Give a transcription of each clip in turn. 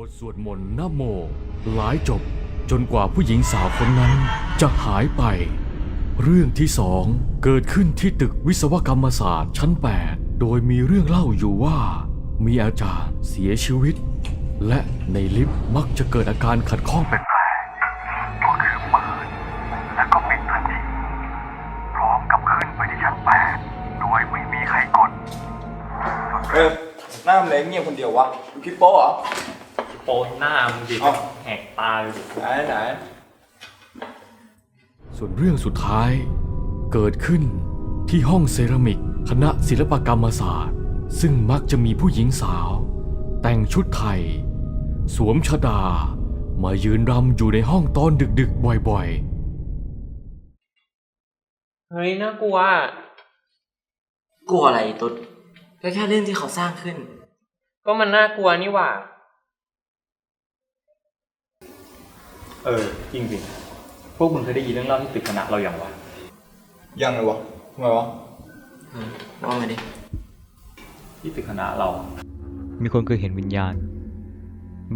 บทสวดมนต์นะโม หลายจบจนกว่าผู้หญิงสาวคนนั้นจะหายไป เรื่องที่สองเกิดขึ้นที่ตึกวิศวกรรมศาสตร์ชั้น 8 โดยมีเรื่องเล่าอยู่ว่า มีอาจารย์เสียชีวิต และในลิฟต์มักจะเกิดอาการขัดข้องแปลกก็คือเปิดแล้วก็ปิดทันทีพร้อมกับขึ้นไปที่ชั้นแปดโดยไม่มีใครกด เออหน้ามันเลยเงียบคนเดียววะดูคลิปโป๊ะเหรอ โปดหน้ามึงดิเอ้าแหกตาเลยดิไหนไหนส่วนเรื่องสุดท้าย เกิดขึ้นที่ห้องเซรามิก คณะศิลปกรรมศาสตร์ ซึ่งมักจะมีผู้หญิงสาว แต่งชุดไทย สวมชดา มายืนรำอยู่ในห้องตอนดึกๆ บ่อยๆ เฮ้ยน่ากลัว กลัวอะไรตุ๊ดก็แค่เรื่องที่เขาสร้างขึ้น ก็มันน่ากลัวนี่หว่า เออ จริงสิพวกมึงเคยได้ยินเรื่องเล่าที่ตึกคณะเราอย่างวะยังเลยวะทำไมวะอืมว่ามาดิที่ตึกคณะเรา มีคนเคยเห็นวิญญาณ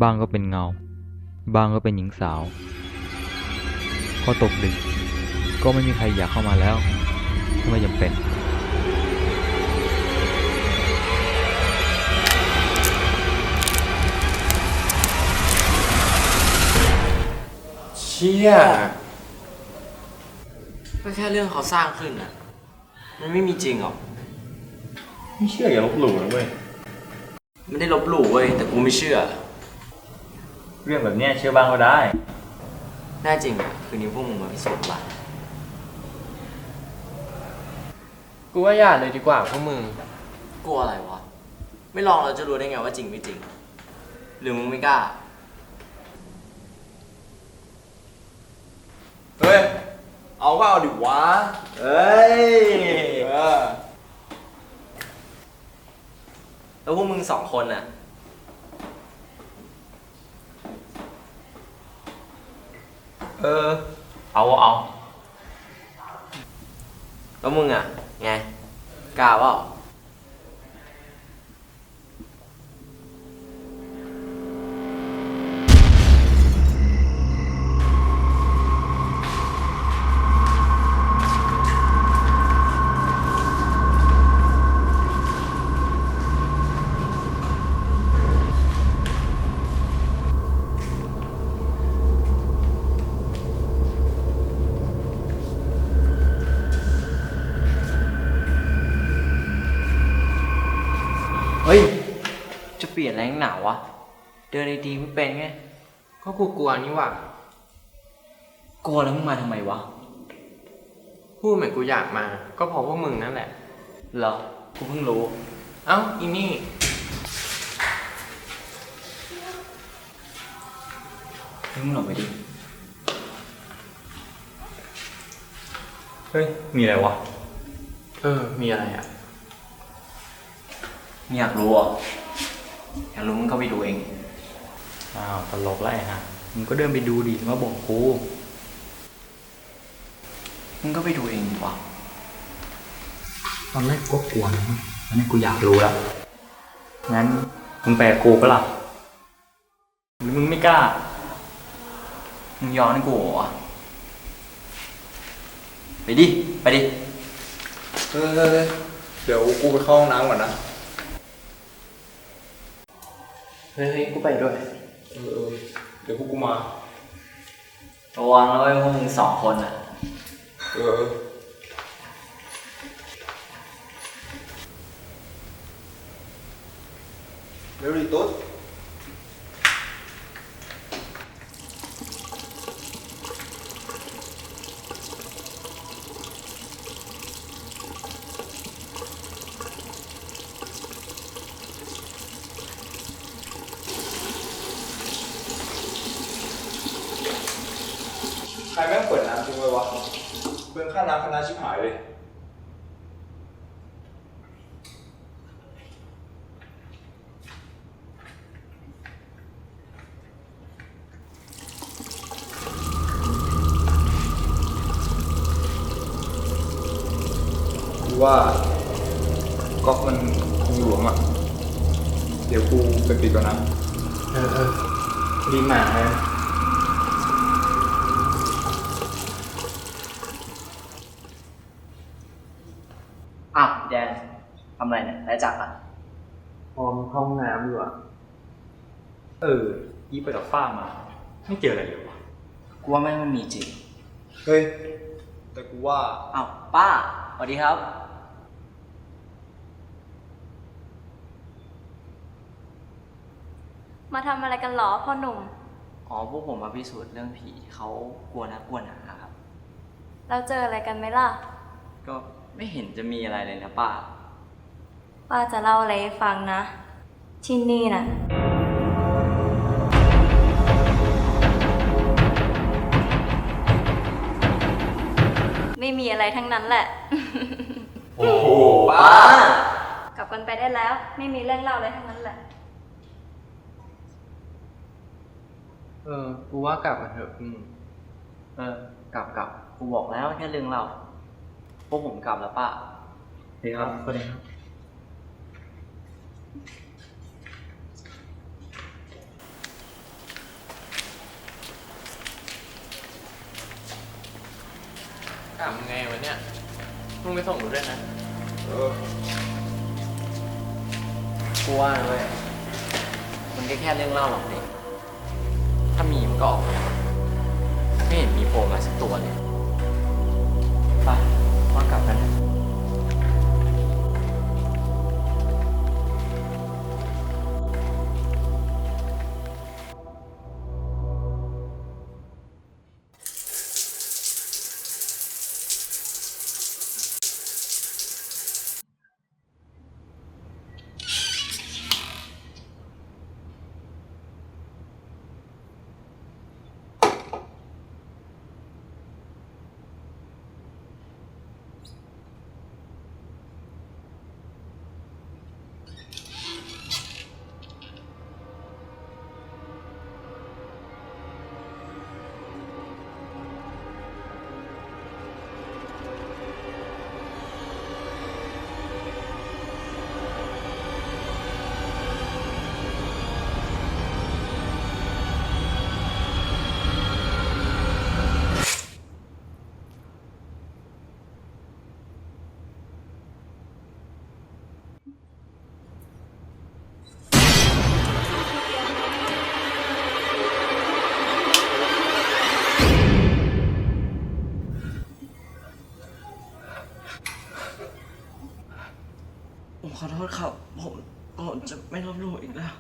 บ้างก็เป็นเงาบ้างก็เป็นหญิงสาว พอตกดึก ก็ไม่มีใครอยากเข้ามาแล้วถ้าไม่จำเป็น ชี่ยก็แค่เรื่องเขาสร้างขึ้นอะ มันไม่มีจริงหรอก ไม่เชื่ออย่าลบหลู่นะเว้ย ไม่ได้ลบหลู่เว้ย แต่กูไม่เชื่อ เรื่องแบบเนี้ยเชื่อบ้างก็ได้ แน่จริงอะ คืนนี้พวกมึงมาพิสูจน์ว่ากูว่าอย่าเลยดีกว่าพวกมึง กลัวอะไรวะ ไม่ลองเราจะรู้ได้ไงว่าจริงไม่จริง หรือมึงไม่กล้า เฮ้ย เอาก็เอาดิวะ เฮ้ย เออ แล้วพวกมึงสองคนอะ เออ เอาเอา แล้วมึงอะ ไงกล้าเปล่า เฮ้ย จะเปลี่ยนแรงหนาววะ เดินดีๆไม่เป็นไง ก็กูกลัวนี่หว่ากลัวแล้วมึงมาทำไมวะ พูดเหมือนกูอยากมา ก็เพราะพวกมึงนั่นแหละ เหรอ กูเพิ่งรู้ เอ้าอีนี่ มึงหลบไปดิ เฮ้ย มีอะไรวะ เออ มีอะไรอะมึง อยากรู้อะอยากรู้มึงก็ไปดูเอง อ้าวตลกแล้วไอ้ฮะมึงก็เดินไปดูดิมาบอกกู มึงก็ไปดูเองดีกว่าตอนแรกก็กลัวนะตอนนี้กูอยากรู้แล้ว งั้นมึงแปลกูปะล่ะ หรือมึงไม่กล้า มึงย้อนให้กูเหรอวะไปดิ ไปดิ เออเดี๋ยวกูไปเข้าห้องน้ำก่อนนะ เฮ้ยเฮ้ยกูไปด้วยเออเออเดี๋ยวพวกกูมา ระวังนะเว้ยพวกมึงสองคนอะ เออเร็วดิตุ๊ด ใครแม่งเปิดน้ำทิ้งไว้วะ เพื่อนค่าน้ำคณะชิบหายเลยกูว่าก๊อกมันคงหลวมอะ เดี๋ยวกูไปปิดก่อนนะ เออเออดีหมาเลย อ้าวแดนทำอะไรเนี่ยได้จักอะ พอมนเข้าห้องน้ำอยู่อะ เอ อยี่ไปกับฟ้ามา ไม่เจออะไรเลยวะกูว่าไม่มันมีจริง เฮ้ย แต่กูว่า อ้าวป้าสวัสดีครับ มาทำอะไรกันเหรอพ่อหนุ่ม อ๋อพวกผมมาพิสูจน์เรื่องผีที่เขากลัวนะกลัวหนาครับ เราเจออะไรกันไหมล่ะ ก็ไม่เห็นจะมีอะไรเลยนะป้า ป้าจะเล่าอะไรให้ฟังนะ ที่นี่น่ะ ไม่มีอะไรทั้งนั้นแหละ โอ้โหป้ากลับกันไปได้แล้ว ไม่มีเรื่องเล่าอะไรทั้งนั้นแหละ เออ กูว่ากลับมาเถอะอืมเออ กลับกลับกูบอกแล้วแค่เรื่องเราพวกผมกลับแล้วป้า ดีครับสวัสดีครับ กลับไงวะเนี่ยมึงไปส่งกูด้วยนะเออกูว่านะเลยมันก็แค่เรื่องเล่าหรอกเด็กถ้ามีมันก็ออกมาไม่เห็นมีโผล่มาสักตัวเลยไปว่ากลับกันเถอะ ผมขอโทษครับ ผมผมจะไม่ลบรู้อีกแล้ว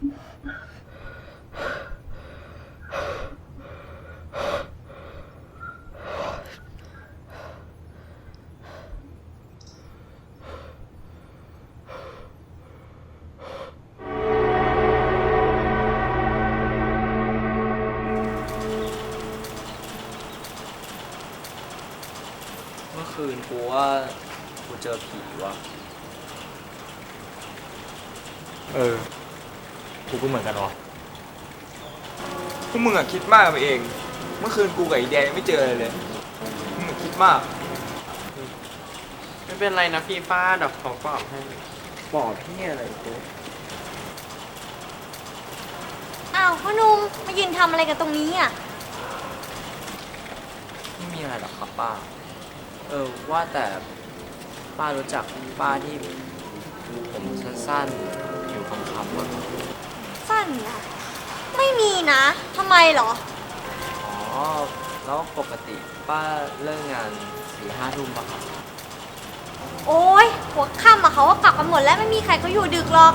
เมื่อคืนกูว่ากูเจอผีว่ะ เออ กูก็เหมือนกันวะพวกมึงอะคิดมากไปเอง เมื่อคืนกูกับไอ้แดงยังไม่เจออะไรเลยมึงอะคิดมาก ไม่เป็นไรนะพี่ฟ้าเดี๋ยวเขาปลอบให้ บอกพี่อะไรกูอ้าวพ่อหนุ่มมายืนทำอะไรกันตรงนี้อะ ไม่มีอะไรหรอกครับป้า เออว่าแต่ป้ารู้จักป้าที่ผมสั้นๆอยู่คำคำๆว่า สั้นเหรอไม่มีนะทำไมเหรอ อ๋อ แล้วปกติป้าเลิกงานสี่ห้าทุ่มป่ะครับโอ้ยหัวค่ำอะเขาก็กลับกันหมดแล้วไม่มีใครเขาอยู่ดึกหรอก